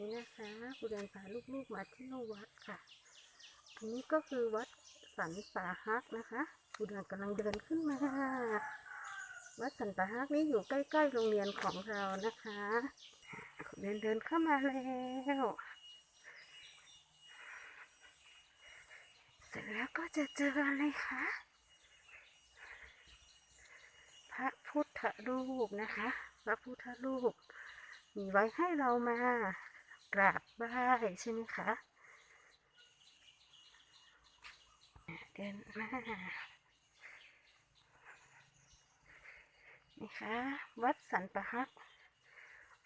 นี่นะคะครูเดินพาลูกๆมาเที่ยววัดค่ะ อันนี้ก็คือวัดสันป่าฮักนะคะครูเดินกำลังเดินขึ้นมาวัดสันป่าฮักนี่อยู่ใกล้ๆโรงเรียนของเรานะคะครูเดินเดินเข้ามาแล้วเสร็จแล้วก็จะเจออะไรคะพระพุทธรูปนะคะ พระพุทธรูปมีไว้ให้เรามา กราบไหว้ใช่ไหมคะอะเดินมานี่คะวัดสันประฮัก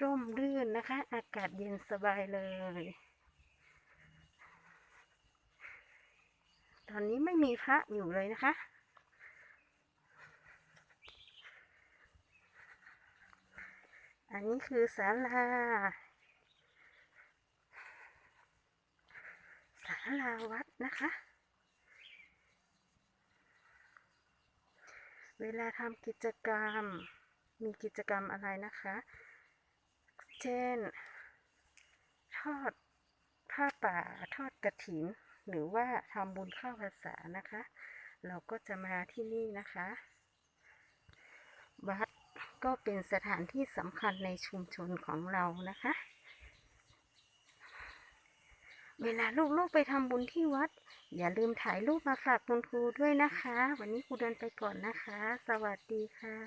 ร่มรื่นนะคะ อากาศเย็นสบายเลย ตอนนี้ไม่มีพระอยู่เลยนะคะอันนี้คือศาลา ศา ลาวัดนะคะ เวลาทำกิจกรรม มีกิจกรรมอะไรนะคะ เช่น ทอดผ้าป่าทอดกระถิน หรือว่าทำบุญข้าพรรษานะคะ เราก็จะมาที่นี่นะคะวัดก็เป็นสถานที่สำคัญในชุมชนของเรานะคะ เวลาลูกๆไปทำบุญที่วัด อย่าลืมถ่ายรูปมาฝากคุณครูด้วยนะคะ วันนี้ครูเดินไปก่อนนะคะ สวัสดีค่ะ